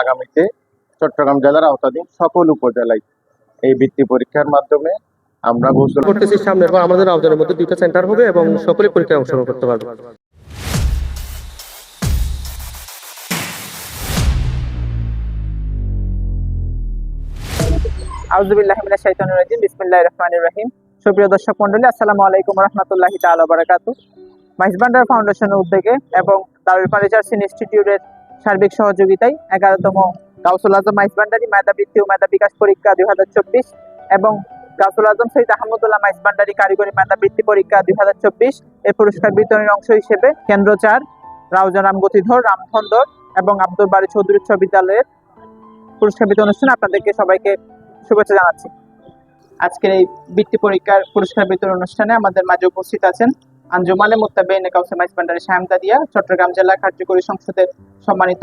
আগামীতে চট্টগ্রাম জেলার আওতাধীন সকল উপজেলায় এই বৃত্তি পরীক্ষার মাধ্যমে আমরা গোসল করতেছি সামনের বার আমাদের আবেদনের মধ্যে দুইটা সেন্টার হবে এবং সকলে পরীক্ষায় অংশগ্রহণ করতে পারবে। শাইতানির রাজিম বিসমিল্লাহির রহমানির রহিম। সুপ্রিয় দর্শক মণ্ডলী আসসালামু আলাইকুম রহমতুল্লাহি তাআলা বারাকাতু মাইজবান্ডার ফাউন্ডেশনের উদ্যোগে এবং দারুল ইনস্টিটিউটের সার্বিক সহযোগিতায় এগারোতম গাউসুল আজম মাইজবান্ডারি মেধা বৃত্তি ও মেধা বিকাশ পরীক্ষা দুই হাজার চব্বিশ এবং গাউসুল আজম সৈয়দ আহমদুল্লাহ মাইস মাইজবান্ডারি কারিগরি মেধা বৃত্তি পরীক্ষা দুই হাজার চব্বিশ। এর পুরস্কার বিতরণের অংশ হিসেবে কেন্দ্র চার রাউজারাম গতিধর রামখন্দর এবং আব্দুল বাড়ি চৌধুরী উচ্চ বিদ্যালয়ের পুরস্কার বিতরণ অনুষ্ঠানে আপনাদেরকে সবাইকে শুভেচ্ছা জানাচ্ছি। আজকের এই বৃত্তি পরীক্ষার পুরস্কার বিতরণ অনুষ্ঠানে আমাদের মাঝে উপস্থিত আছেন আঞ্জুমানে মুত্তাবেইন কাউসে মাইজ ভান্ডারি দাদিয়া চট্টগ্রাম জেলা কার্যকরী সংসদের সম্মানিত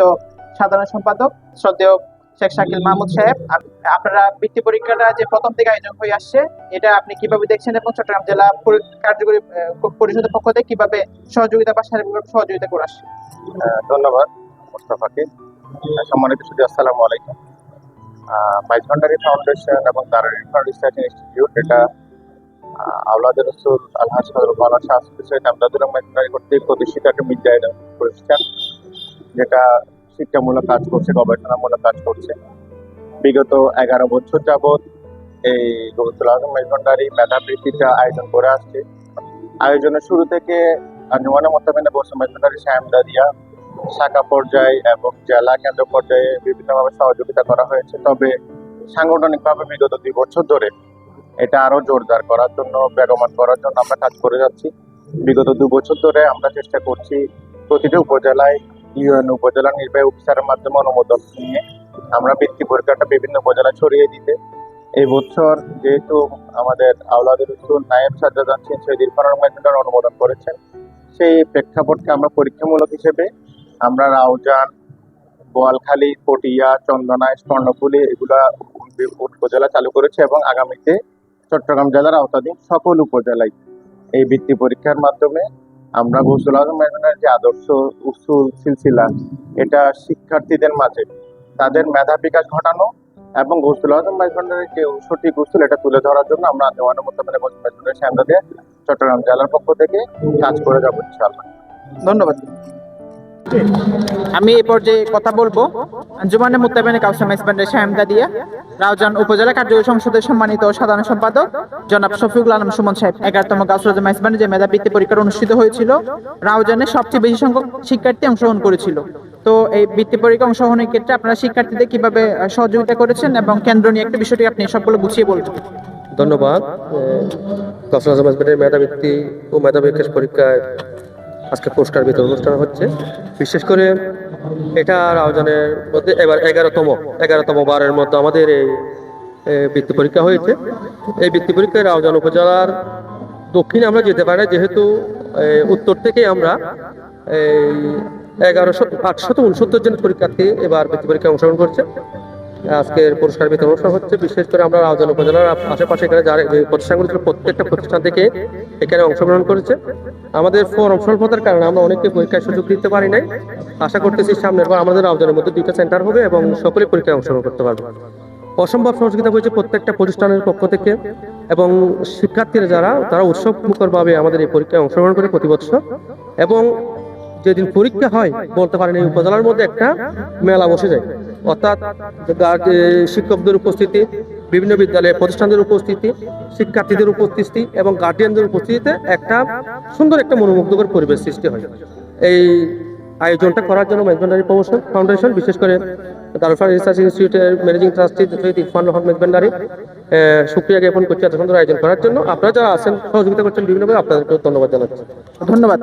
সাধারণ সম্পাদক শ্রদ্ধেয় শেখ শাকিল মাহমুদ সাহেব আপনারা বৃত্তি পরীক্ষাটা যে প্রথম থেকে আয়োজন হয়ে আসছে, এটা আপনি কীভাবে দেখছেন এবং চট্টগ্রাম জেলা কার্যকরী পরিষদের পক্ষ থেকে কীভাবে সহযোগিতা বা শারীরিকভাবে সহযোগিতা করে আসছে? ধন্যবাদ মোস্তফাকে সম্মানিত সুদী আসসালামু আলাইকুম। মাইজভান্ডারি ফাউন্ডেশন এবং ইরফান রিসার্চ ইনস্টিটিউট, এটা আওলাদের রসুল মাওলানা শাহ আসাদুল সৈয়দ আমদাদুর রহমান কর্তৃক প্রতিষ্ঠিত একটা বিদ্যায়তন প্রতিষ্ঠান, যেটা শিক্ষামূলক কাজ করছে, গবেষণামূলক কাজ করছে। বিগত এগারো বছর যাবৎ এই গবিতুল আজম মাইজভান্ডারি মেধাবৃত্তিটা আয়োজন করে আসছে। আয়োজনের শুরু থেকে আঞ্জুমানে মোতাবেনা বসে মাইজভান্ডারি শ্যাম দাদিয়া শাখা পর্যায়ে এবং জেলা কেন্দ্র পর্যায়ে বিভিন্নভাবে সহযোগিতা করা হয়েছে। তবে সাংগঠনিকভাবে বিগত দুই বছর ধরে এটা আরও জোরদার করার জন্য বেগমান করার জন্য আমরা কাজ করে যাচ্ছি। বিগত দু বছর ধরে আমরা চেষ্টা করছি প্রতিটি উপজেলায় ইউএন উপজেলা নির্বাহী অফিসারের মাধ্যমে অনুমোদন নিয়ে আমরা বৃত্তি পরীক্ষাটা বিভিন্ন উপজেলা ছড়িয়ে দিতে। এই বছর যেহেতু আমাদের আওলাদের নায়েব সাজ্জাদান সিং ইরফান রহমান অনুমোদন করেছেন। সেই প্রেক্ষাপটকে আমরা পরীক্ষামূলক হিসেবে আমরা রাউজান বোয়ালখালী পটিয়া চন্দনা স্বর্ণফুলি এগুলা উপজেলা চালু করেছে এবং আগামীতে চট্টগ্রাম জেলার আওতাধীন সকল উপজেলায় এই বৃত্তি পরীক্ষার মাধ্যমে আমরা গৌসুল আজম মেহমানের যে আদর্শ উসুল সিলসিলা, এটা শিক্ষার্থীদের মাঝে তাদের মেধা বিকাশ ঘটানো এবং গৌসুল আজম মেহমানের যে সঠিক উসুল, এটা তুলে ধরার জন্য আমরা আন্দোলনের মোতাবেক গৌসুল মেহমানের সামনে চট্টগ্রাম জেলার পক্ষ থেকে কাজ করে যাব ইনশাআল্লাহ। ধন্যবাদ। আমি এই পর্যায়ে কথা বলব। আঞ্জুমানে মুত্তাবেনে কাউসাম ইসবান্ডের শাহেমদা দিয়া রাউজান উপজেলা কার্যকরী সংসদের সম্মানিত সাধারণ সম্পাদক, জনাব শফিকুল আলম সুমন সাহেব। এগারোতম গাউসরাজাম ইসবান্ডে যে মেধাবৃত্তি পরীক্ষা অনুষ্ঠিত হয়েছিল, রাউজানে সবচেয়ে বেশি সংখ্যক শিক্ষার্থী অংশগ্রহণ করেছিল। তো এই বৃত্তি পরীক্ষা অংশগ্রহণের ক্ষেত্রে আপনারা শিক্ষার্থীদের কীভাবে সহযোগিতা করেছেন এবং কেন্দ্র নিয়ে একটা বিষয়টি আপনি সবগুলো গুছিয়ে বলবেন। ধন্যবাদ। ব্যান্ডের মেধাবৃত্তি ও মেধা বিকাশ পরীক্ষায় আজকে পুরস্কার বিতরণ অনুষ্ঠান হচ্ছে। বিশেষ করে এটা রাউজানের মধ্যে এবার এগারোতম এগারোতম বারের মতো আমাদের এই বৃত্তি পরীক্ষা হয়েছে। এই বৃত্তি পরীক্ষায় রাউজান উপজেলার দক্ষিণে আমরা যেতে পারি, যেহেতু উত্তর থেকে আমরা এই এগারোশো, আটশত উনসত্তর জন পরীক্ষার্থী এবার বৃত্তি পরীক্ষায় অংশগ্রহণ করছে। আজকের পুরস্কার বিতরণ অনুষ্ঠান হচ্ছে, বিশেষ করে আমরা রাউজান উপজেলার আশেপাশে এখানে যারা যে প্রতিষ্ঠানগুলো ছিল, প্রত্যেকটা প্রতিষ্ঠান থেকে এখানে অংশগ্রহণ করেছে। আমাদের ফর্ম স্বল্পতার কারণে আমরা অনেককে পরীক্ষায় সুযোগ দিতে পারি নাই। আশা করতেছি সামনের বার আমাদের রাউজানের মধ্যে দুইটা সেন্টার হবে এবং সকলে পরীক্ষায় অংশগ্রহণ করতে পারবে। অসম্ভব সহযোগিতা হয়েছে প্রত্যেকটা প্রতিষ্ঠানের পক্ষ থেকে এবং শিক্ষার্থীরা যারা, তারা উৎসব মুখরভাবে আমাদের এই পরীক্ষায় অংশগ্রহণ করে প্রতি বছর। এবং যেদিন পরীক্ষা হয়, বলতে পারেন এই উপজেলার মধ্যে একটা মেলা বসে যায়। অর্থাৎ শিক্ষকদের উপস্থিতি, বিভিন্ন বিদ্যালয়ের প্রতিষ্ঠানদের উপস্থিতি, শিক্ষার্থীদের উপস্থিতি এবং গার্ডিয়ানদের উপস্থিতিতে একটা সুন্দর একটা মনোমুগ্ধকর পরিবেশ সৃষ্টি হয়। এই আয়োজনটা করার জন্য মেজবান্ডারি প্রমোশন ফাউন্ডেশন, বিশেষ করে দারুফান রিসার্চ ইনস্টিটিউটের ম্যানেজিং ট্রাস্টি শহীদ ইরফান রহমান মেজবান্ডারি সুপ্রিয়া জ্ঞাপন করছি এত সুন্দর আয়োজন করার জন্য। আপনারা যারা আছেন, সহযোগিতা করছেন, বিভিন্নভাবে আপনাদেরকে ধন্যবাদ জানাচ্ছি। ধন্যবাদ।